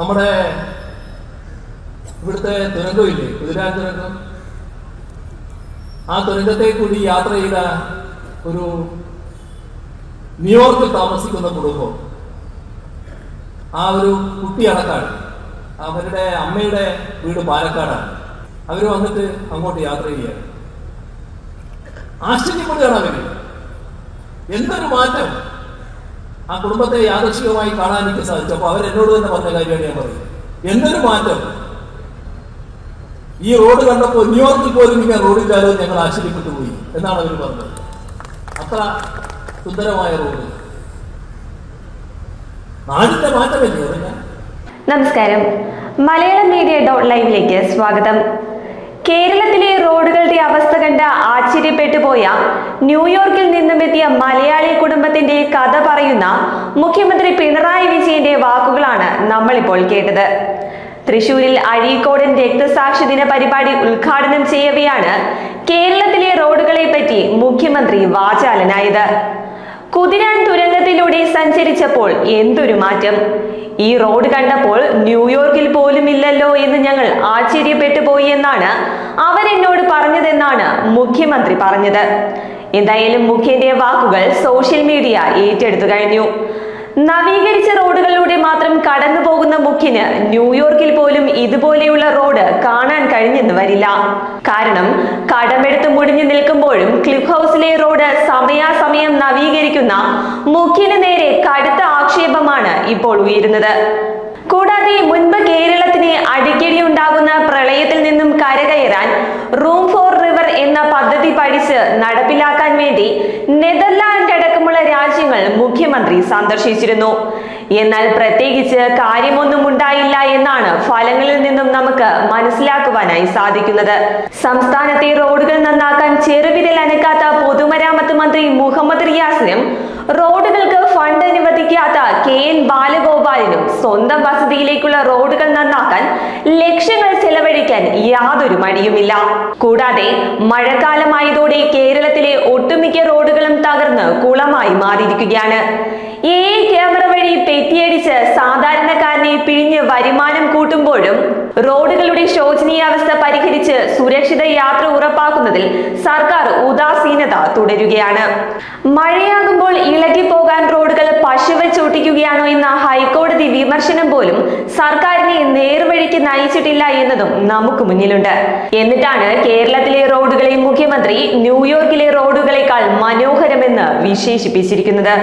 നമ്മുടെ ഇവിടുത്തെ തുരങ്കമില്ലേ കുതിരാൻ തുരങ്കം. ആ തുരങ്കത്തെ കൂടി യാത്ര ചെയ്ത ഒരു ന്യൂയോർക്കിൽ താമസിക്കുന്ന കുടുംബം. ആ ഒരു കുട്ടി അടക്കാട് അവരുടെ അമ്മയുടെ വീട് പാലക്കാടാണ്. അവർ വന്നിട്ട് അങ്ങോട്ട് യാത്ര ചെയ്യുകയാണ്. ആശ്ചര്യപ്പെടുകയാണ് അവർ. എന്തൊരു മാറ്റം. ആ കുടുംബത്തെ യാദർശികമായി കാണാൻ എനിക്ക് സാധിച്ചു അപ്പൊ അവരെന്നോട് തന്നെ പറഞ്ഞ കാര്യമാണ് ഞാൻ പറയുന്നത് എന്തൊരു മാറ്റം? ഈ റോഡ് കണ്ടപ്പോൾ ന്യൂയോർക്കിൽ പോലും ഇങ്ങനെ റോഡില്ലാതെ ഞങ്ങൾ ആശ്ചര്യപ്പെട്ടു പോയി എന്നാണ് അവർ പറഞ്ഞത്. അത്ര സുന്ദരമായ റോഡ്. നാടിന്റെ മാറ്റമല്ലേ നമസ്കാരം. മലയാളം മീഡിയ ഡോട്ട് ലൈവിലേക്ക് സ്വാഗതം. കേരളത്തിലെ റോഡുകളുടെ അവസ്ഥ കണ്ട് ആശ്ചര്യപ്പെട്ടു പോയ ന്യൂയോർക്കിൽ നിന്നും എത്തിയ മലയാളി കുടുംബത്തിന്റെ കഥ പറയുന്ന മുഖ്യമന്ത്രി പിണറായി വിജയന്റെ വാക്കുകളാണ് നമ്മളിപ്പോൾ കേട്ടത്. തൃശൂരിൽ അഴീക്കോടൻ രക്തസാക്ഷി ദിന പരിപാടി ഉദ്ഘാടനം ചെയ്യവെയാണ് കേരളത്തിലെ റോഡുകളെ പറ്റി മുഖ്യമന്ത്രി വാചാലനായത്. കുതിരാൻ തുരങ്കത്തിലൂടെ സഞ്ചരിച്ചപ്പോൾ എന്തൊരു മാറ്റം? ഈ റോഡ് കണ്ടപ്പോൾ ന്യൂയോർക്കിൽ പോലും ഇല്ലല്ലോ എന്ന് ഞങ്ങൾ ആശ്ചര്യപ്പെട്ടു പോയി എന്നാണ് അവരെന്നോട് പറഞ്ഞതെന്നാണ് മുഖ്യമന്ത്രി പറഞ്ഞത്. എന്തായാലും മുഖ്യന്റെ വാക്കുകൾ സോഷ്യൽ മീഡിയ ഏറ്റെടുത്തു കഴിഞ്ഞു. നവീകരിച്ച റോഡുകളിലൂടെ മാത്രം കടന്നു പോകുന്ന മുഖ്യന് ന്യൂയോർക്കിൽ പോലും ഇതുപോലെയുള്ള റോഡ് കാണാൻ കഴിഞ്ഞെന്ന് വരില്ല. കാരണം കടമെടുത്ത് മുടിഞ്ഞു നിൽക്കുമ്പോഴും ക്ലിഫ് ഹൗസിലെ റോഡ് സമയാസമയം നവീകരിക്കുന്ന മുഖ്യന് നേരെ കടുത്ത ആക്ഷേപമാണ് ഇപ്പോൾ ഉയരുന്നത്. കൂടാതെ മുൻപ് കേരളത്തിന് അടിക്കടി പഠിച്ച് നടപ്പിലാക്കാൻ വേണ്ടി നെതർലാൻഡ് അടക്കമുള്ള രാജ്യങ്ങൾ മുഖ്യമന്ത്രി സന്ദർശിച്ചിരുന്നു. എന്നാൽ പ്രത്യേകിച്ച് കാര്യമൊന്നും ഉണ്ടായില്ല എന്നാണ് ഫലങ്ങളിൽ നിന്നും നമുക്ക് മനസ്സിലാക്കുവാനായി സാധിക്കുന്നത്. സംസ്ഥാനത്തെ റോഡുകൾ നന്നാക്കാൻ ചെറുവിരൽ അനക്കാത്ത പൊതുമരാമത്ത് മന്ത്രി മുഹമ്മദ് റിയാസിനും റോഡുകൾക്ക് ഫണ്ട് അനുവദിക്കാത്ത കെ എൻ ബാലഗോപാലിനും സ്വന്തം വസതിയിലേക്കുള്ള റോഡുകൾ നന്നാക്കാൻ ലക്ഷങ്ങൾ ചെലവഴിക്കാൻ യാതൊരു മടിയുമില്ല. കൂടാതെ മഴക്കാലമായതോടെ കേരളത്തിലെ ഒട്ടുമിക്ക റോഡുകളും തകർന്ന് കുളമായി മാറിയിരിക്കുകയാണ്. എ ക്യാമറ വഴി പെറ്റിയടിച്ച് സാധാരണക്കാരനെ പിഴിഞ്ഞ് വരുമാനം കൂട്ടുമ്പോഴും റോഡുകളുടെ ശോചനീയാവസ്ഥ പരിഹരിച്ച് സുരക്ഷിത യാത്ര ഉറപ്പാക്കുന്നതിൽ സർക്കാർ ഉദാസീനത തുടരുകയാണ്. മഴയാകുമ്പോൾ ഇളകിപ്പോകാൻ റോഡുകൾ പശുവ ചൂട്ടിക്കുകയാണോ എന്ന ഹൈക്കോടതി വിമർശനം പോലും സർക്കാരിനെ നേർവഴിക്ക് നയിച്ചിട്ടില്ല എന്നതും നമുക്ക് മുന്നിലുണ്ട്. എന്നിട്ടാണ് കേരളത്തിലെ റോഡുകളെ മുഖ്യമന്ത്രി ന്യൂയോർക്കിലെ റോഡുകളെക്കാൾ മനോഹരമെന്ന് വിശേഷിപ്പിച്ചിരിക്കുന്നത്.